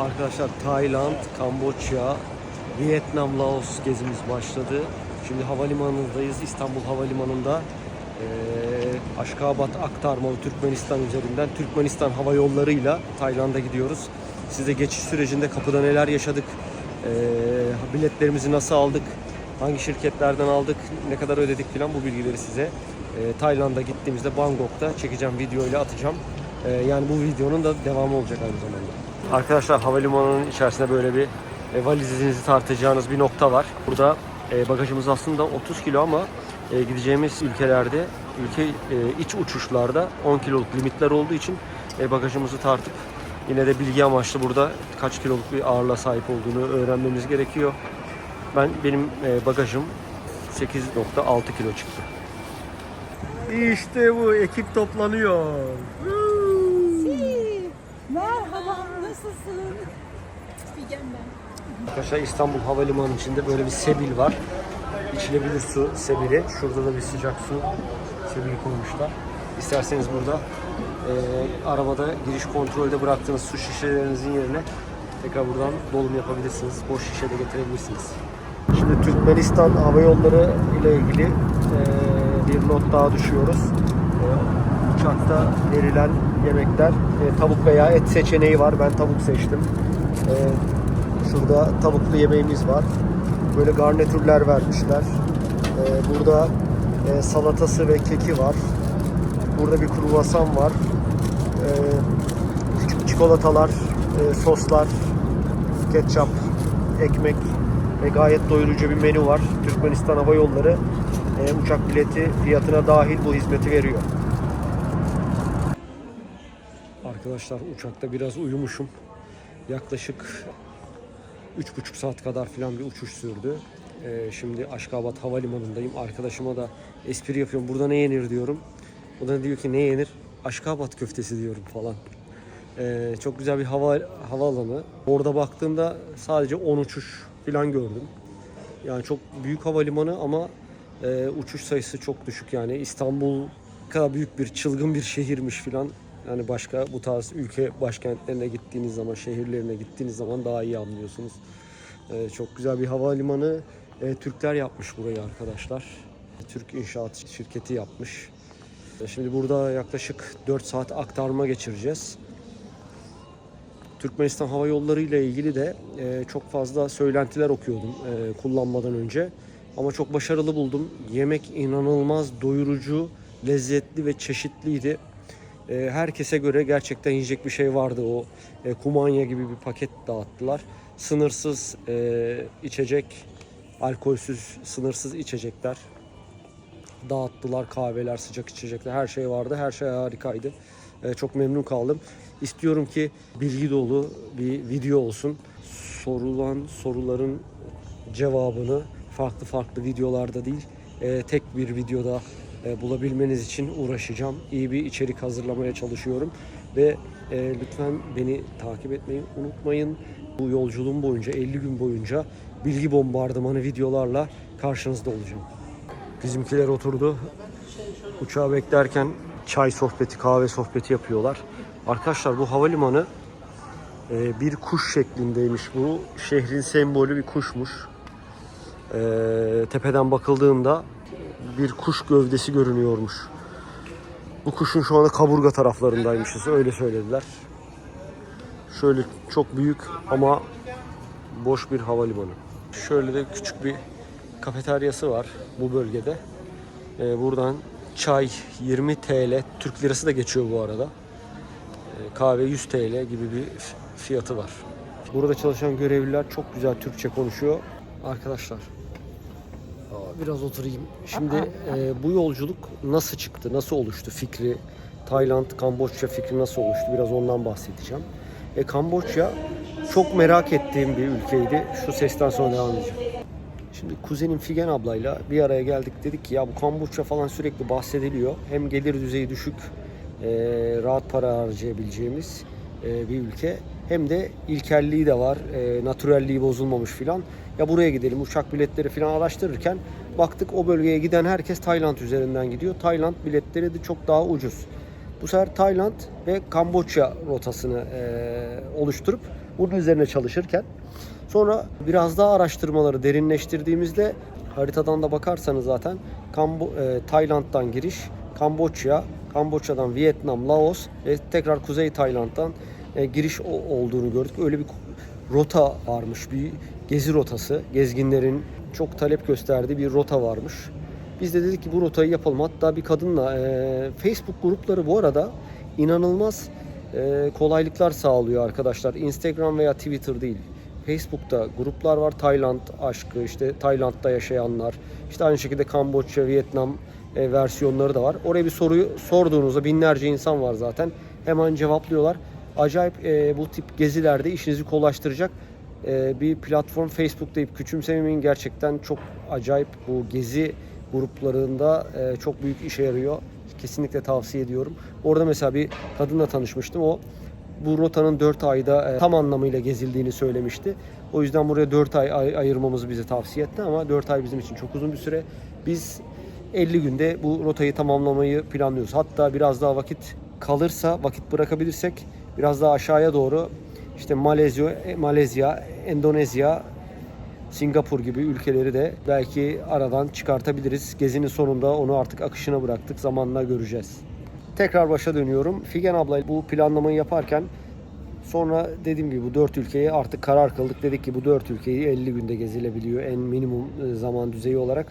Arkadaşlar Tayland, Kamboçya, Vietnam, Laos gezimiz başladı. Şimdi havalimanındayız. İstanbul Havalimanı'nda eee Aşkabat aktarmalı Türkmenistan üzerinden Türkmenistan Hava Yolları'yla Tayland'a gidiyoruz. Size geçiş sürecinde kapıda neler yaşadık, eee, biletlerimizi nasıl aldık, hangi şirketlerden aldık, ne kadar ödedik falan bu bilgileri size eee, Tayland'a gittiğimizde Bangkok'ta çekeceğim video ile atacağım. Eee, yani bu videonun da devamı olacak aynı zamanda. Arkadaşlar havalimanının içerisinde böyle bir e, valizinizi tartacağınız bir nokta var. Burada e, bagajımız aslında 30 kilo ama e, gideceğimiz ülkelerde, ülke e, iç uçuşlarda 10 kiloluk limitler olduğu için e, bagajımızı tartıp yine de bilgi amaçlı burada kaç kiloluk bir ağırlığa sahip olduğunu öğrenmemiz gerekiyor. Ben benim e, bagajım 8.6 kilo çıktı. İşte bu ekip toplanıyor. Merhaba, nasılsın? Figen ben. Arkadaşlar İstanbul Havalimanı içinde böyle bir sebil var. İçilebilir su sebili. Şurada da bir sıcak su sebili koymuşlar. İsterseniz burada e, arabada giriş kontrolde bıraktığınız su şişelerinizin yerine tekrar buradan dolum yapabilirsiniz. Boş şişe de getirebilirsiniz. Şimdi Türkmenistan Hava Yolları ile ilgili e, bir not daha düşüyoruz. E, uçakta verilen yemekler e, tavuk veya et seçeneği var. Ben tavuk seçtim. E, şurada tavuklu yemeğimiz var. Böyle garnitürler vermişler. E, burada e, salatası ve keki var. Burada bir kruvasan var. E, küçük çikolatalar, e, soslar, ketçap, ekmek ve gayet doyurucu bir menü var. Türkmenistan Hava Yolları e, uçak bileti fiyatına dahil bu hizmeti veriyor. Arkadaşlar uçakta biraz uyumuşum. Yaklaşık 3,5 saat kadar falan bir uçuş sürdü. Ee, şimdi Aşkabat Havalimanı'ndayım. Arkadaşıma da espri yapıyorum. Burada ne yenir diyorum. O da diyor ki ne yenir? Aşkabat köftesi diyorum falan. Ee, çok güzel bir hava havaalanı. Orada baktığımda sadece 10 uçuş falan gördüm. Yani çok büyük havalimanı ama e, uçuş sayısı çok düşük yani. İstanbul kadar büyük bir çılgın bir şehirmiş falan. Yani başka bu tarz ülke başkentlerine gittiğiniz zaman, şehirlerine gittiğiniz zaman daha iyi anlıyorsunuz. E, çok güzel bir havalimanı. E, Türkler yapmış burayı arkadaşlar. Türk İnşaat şirketi yapmış. E, Şimdi burada yaklaşık 4 saat aktarma geçireceğiz. Türkmenistan Hava Yolları ile ilgili de e, çok fazla söylentiler okuyordum e, kullanmadan önce. Ama çok başarılı buldum. Yemek inanılmaz doyurucu, lezzetli ve çeşitliydi. E, herkese göre gerçekten yiyecek bir şey vardı. O e, kumanya gibi bir paket dağıttılar. Sınırsız e, içecek, alkolsüz, sınırsız içecekler dağıttılar. Kahveler, sıcak içecekler, her şey vardı. Her şey harikaydı. Ee, çok memnun kaldım. İstiyorum ki bilgi dolu bir video olsun. Sorulan soruların cevabını farklı farklı videolarda değil, e, tek bir videoda e, bulabilmeniz için uğraşacağım. İyi bir içerik hazırlamaya çalışıyorum ve e, lütfen beni takip etmeyi unutmayın. Bu yolculuğum boyunca 50 gün boyunca bilgi bombardımanı videolarla karşınızda olacağım. Bizimkiler oturdu. Uçağı beklerken çay sohbeti, kahve sohbeti yapıyorlar. Arkadaşlar bu havalimanı e, bir kuş şeklindeymiş. Bu şehrin sembolü bir kuşmuş. Tepeden bakıldığında bir kuş gövdesi görünüyormuş. Bu kuşun şu anda kaburga taraflarındaymışız. Öyle söylediler. Şöyle çok büyük ama boş bir havalimanı. Şöyle de küçük bir kafeteryası var bu bölgede. Ee, buradan çay 20 TL, Türk lirası da geçiyor bu arada. Ee, kahve 100 TL gibi bir fiyatı var. Burada çalışan görevliler çok güzel Türkçe konuşuyor. Arkadaşlar biraz oturayım. Şimdi e, bu yolculuk nasıl çıktı, nasıl oluştu fikri? Tayland, Kamboçya fikri nasıl oluştu? Biraz ondan bahsedeceğim. E, Kamboçya çok merak ettiğim bir ülkeydi. Şu sesten sonra devam edeceğim. Şimdi kuzenim Figen ablayla bir araya geldik dedik ki ya bu kombuça falan sürekli bahsediliyor. Hem gelir düzeyi düşük, e, rahat para harcayabileceğimiz e, bir ülke. Hem de ilkelliği de var, e, natürelliği bozulmamış filan. Ya buraya gidelim uçak biletleri filan araştırırken baktık o bölgeye giden herkes Tayland üzerinden gidiyor. Tayland biletleri de çok daha ucuz. Bu sefer Tayland ve Kamboçya rotasını e, oluşturup Bunun üzerine çalışırken sonra biraz daha araştırmaları derinleştirdiğimizde haritadan da bakarsanız zaten Kambo, e, Tayland'dan giriş, Kamboçya, Kamboçya'dan Vietnam, Laos ve tekrar Kuzey Tayland'dan e, giriş olduğunu gördük. Öyle bir rota varmış, bir gezi rotası. Gezginlerin çok talep gösterdiği bir rota varmış. Biz de dedik ki bu rotayı yapalım. Hatta bir kadınla e, Facebook grupları bu arada inanılmaz e, kolaylıklar sağlıyor arkadaşlar. Instagram veya Twitter değil. Facebook'ta gruplar var. Tayland aşkı, işte Tayland'da yaşayanlar, işte aynı şekilde Kamboçya, Vietnam e, versiyonları da var. Oraya bir soruyu sorduğunuzda binlerce insan var zaten. Hemen cevaplıyorlar. Acayip e, bu tip gezilerde işinizi kolaylaştıracak e, bir platform Facebook deyip küçümsemeyin. Gerçekten çok acayip bu gezi gruplarında e, çok büyük işe yarıyor. Kesinlikle tavsiye ediyorum. Orada mesela bir kadınla tanışmıştım. O bu rotanın 4 ayda e, tam anlamıyla gezildiğini söylemişti. O yüzden buraya 4 ay ay- ayırmamızı bize tavsiye etti ama 4 ay bizim için çok uzun bir süre. Biz 50 günde bu rotayı tamamlamayı planlıyoruz. Hatta biraz daha vakit kalırsa, vakit bırakabilirsek biraz daha aşağıya doğru işte Malezya, Malezya, Endonezya, Singapur gibi ülkeleri de belki aradan çıkartabiliriz. Gezinin sonunda onu artık akışına bıraktık. Zamanla göreceğiz. Tekrar başa dönüyorum. Figen abla bu planlamayı yaparken sonra dediğim gibi bu dört ülkeyi artık karar kıldık. Dedik ki bu dört ülkeyi 50 günde gezilebiliyor en minimum e, zaman düzeyi olarak.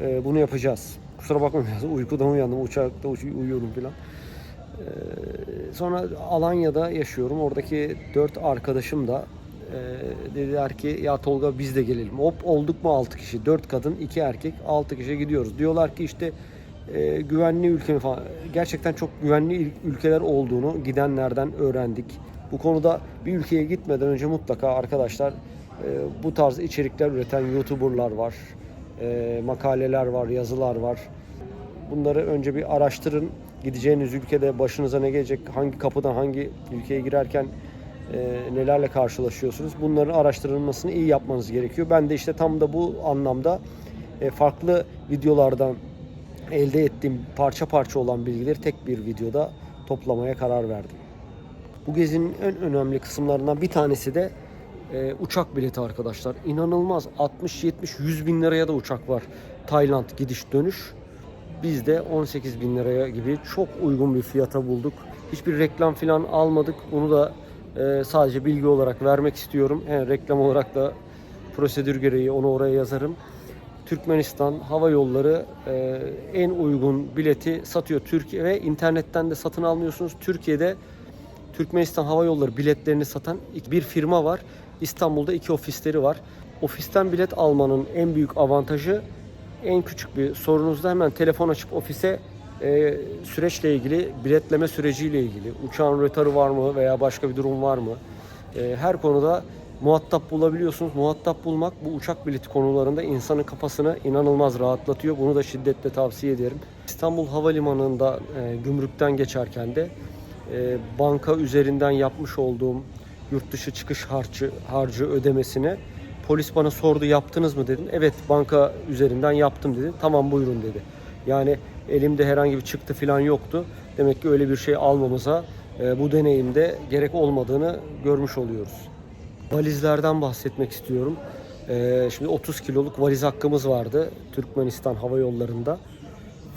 E, Bunu yapacağız. Kusura bakmayın biraz uykudan uyandım. Uçakta uç- uyuyordum falan. E, Sonra Alanya'da yaşıyorum. Oradaki dört arkadaşım da e, dediler ki ya Tolga biz de gelelim. Hop olduk mu 6 kişi. 4 kadın 2 erkek 6 kişi gidiyoruz. Diyorlar ki işte e, güvenli ülke falan. Gerçekten çok güvenli ülkeler olduğunu gidenlerden öğrendik. Bu konuda bir ülkeye gitmeden önce mutlaka arkadaşlar e, bu tarz içerikler üreten YouTuber'lar var. E, makaleler var, yazılar var. Bunları önce bir araştırın. Gideceğiniz ülkede başınıza ne gelecek, hangi kapıdan hangi ülkeye girerken e, nelerle karşılaşıyorsunuz. Bunların araştırılmasını iyi yapmanız gerekiyor. Ben de işte tam da bu anlamda e, farklı videolardan elde ettiğim parça parça olan bilgileri tek bir videoda toplamaya karar verdim. Bu gezinin en önemli kısımlarından bir tanesi de e, uçak bileti arkadaşlar. İnanılmaz 60 70 100 bin liraya da uçak var. Tayland gidiş dönüş. Biz de 18 bin liraya gibi çok uygun bir fiyata bulduk. Hiçbir reklam falan almadık. Bunu da e, sadece bilgi olarak vermek istiyorum. He, reklam olarak da prosedür gereği onu oraya yazarım. Türkmenistan Hava Yolları e, en uygun bileti satıyor Türkiye ve internetten de satın almıyorsunuz. Türkiye'de Türkmenistan Hava Yolları biletlerini satan bir firma var. İstanbul'da iki ofisleri var. Ofisten bilet almanın en büyük avantajı en küçük bir sorunuzda hemen telefon açıp ofise e, süreçle ilgili, biletleme süreciyle ilgili, uçağın rötarı var mı veya başka bir durum var mı? E, her konuda muhatap bulabiliyorsunuz. Muhatap bulmak bu uçak bileti konularında insanın kafasını inanılmaz rahatlatıyor. Bunu da şiddetle tavsiye ederim. İstanbul Havalimanı'nda e, gümrükten geçerken de e, banka üzerinden yapmış olduğum yurt dışı çıkış harcı, harcı ödemesini polis bana sordu yaptınız mı dedim. Evet banka üzerinden yaptım dedi. Tamam buyurun dedi. Yani elimde herhangi bir çıktı falan yoktu. Demek ki öyle bir şey almamıza e, bu deneyimde gerek olmadığını görmüş oluyoruz. Valizlerden bahsetmek istiyorum. E, şimdi 30 kiloluk valiz hakkımız vardı Türkmenistan Hava Yolları'nda.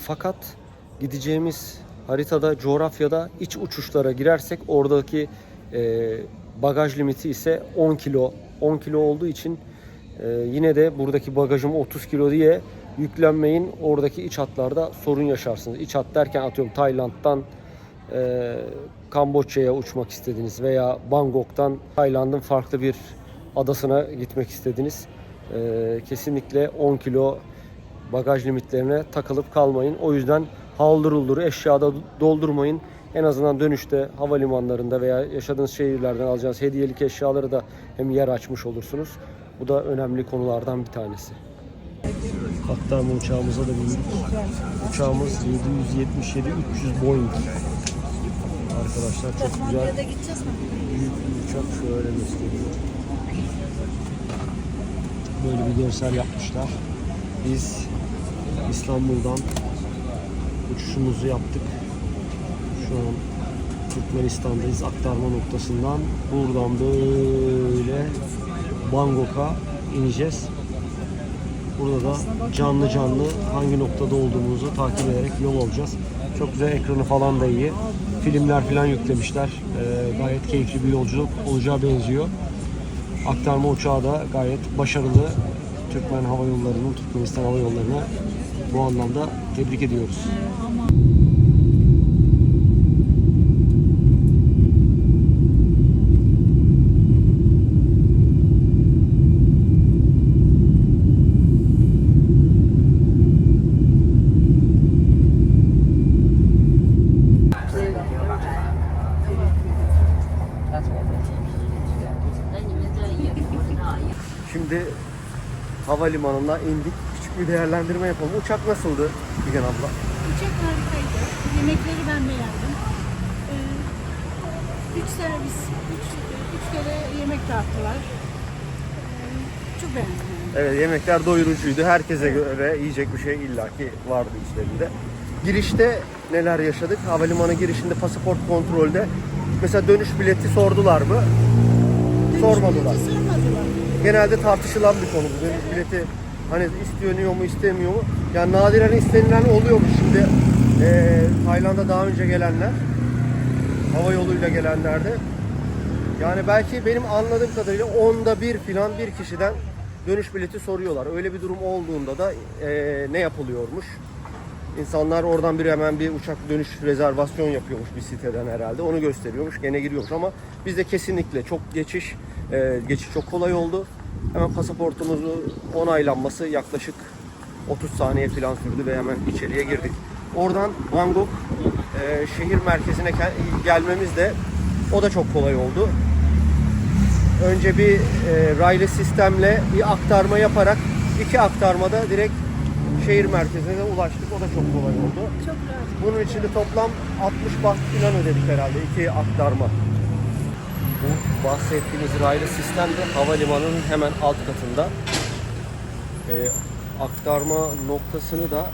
Fakat gideceğimiz haritada, coğrafyada iç uçuşlara girersek oradaki e, bagaj limiti ise 10 kilo. 10 kilo olduğu için e, yine de buradaki bagajım 30 kilo diye yüklenmeyin. Oradaki iç hatlarda sorun yaşarsınız. İç hat derken atıyorum Tayland'dan e, Kamboçya'ya uçmak istediniz veya Bangkok'tan Tayland'ın farklı bir adasına gitmek istediniz. E, kesinlikle 10 kilo bagaj limitlerine takılıp kalmayın. O yüzden haldır uldur eşyada doldurmayın. En azından dönüşte havalimanlarında veya yaşadığınız şehirlerden alacağınız hediyelik eşyaları da hem yer açmış olursunuz. Bu da önemli konulardan bir tanesi. Hatta uçağımıza da bindik. Uçağımız 777-300 Boeing. Arkadaşlar çok güzel. Büyük bir uçak şöyle gösteriyor. Böyle bir görsel yapmışlar. Biz İstanbul'dan uçuşumuzu yaptık. Şu an Türkmenistan'dayız aktarma noktasından. Buradan böyle Bangkok'a ineceğiz. Burada da canlı canlı hangi noktada olduğumuzu takip ederek yol alacağız. Çok güzel ekranı falan da iyi. Filmler falan yüklemişler. Ee, gayet keyifli bir yolculuk olacağı benziyor. Aktarma uçağı da gayet başarılı. Türkmen Hava Yolları'nın, Türkmenistan Hava Yolları'na bu anlamda tebrik ediyoruz. Şimdi havalimanına indik. Küçük bir değerlendirme yapalım. Uçak nasıldı Figen abla? Uçak harikaydı. Yemekleri ben beğendim. Ee, üç servis, üç, üç kere yemek dağıttılar. Ee, çok beğendim. Evet yemekler doyurucuydu. Herkese göre yiyecek bir şey illaki vardı içlerinde. Girişte neler yaşadık? Havalimanı girişinde pasaport kontrolde mesela dönüş bileti sordular mı? Sormadılar. Hiç sormadılar. Genelde tartışılan bir konu bu. Dönüş bileti hani isteniyor mu istemiyor mu? Yani nadiren istenilen oluyormuş şimdi. Ee, Tayland'a daha önce gelenler hava yoluyla gelenler de yani belki benim anladığım kadarıyla onda bir filan bir kişiden dönüş bileti soruyorlar. Öyle bir durum olduğunda da eee, ne yapılıyormuş? İnsanlar oradan bir hemen bir uçak dönüş rezervasyon yapıyormuş bir siteden herhalde. Onu gösteriyormuş. Gene giriyormuş ama bizde kesinlikle çok geçiş, eee, geçiş çok kolay oldu. Hemen pasaportumuzu onaylanması yaklaşık 30 saniye falan sürdü ve hemen içeriye girdik. Oradan Bangkok eee, şehir merkezine ke- gelmemiz de o da çok kolay oldu. Önce bir e, raylı sistemle bir aktarma yaparak iki aktarmada direkt şehir merkezine de ulaştık. O da çok kolay oldu. Çok rahat. Bunun için de toplam 60 baht falan ödedik herhalde iki aktarma. Bu bahsettiğimiz raylı sistem de havalimanının hemen alt katında. E, aktarma noktasını da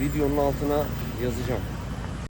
videonun altına yazacağım.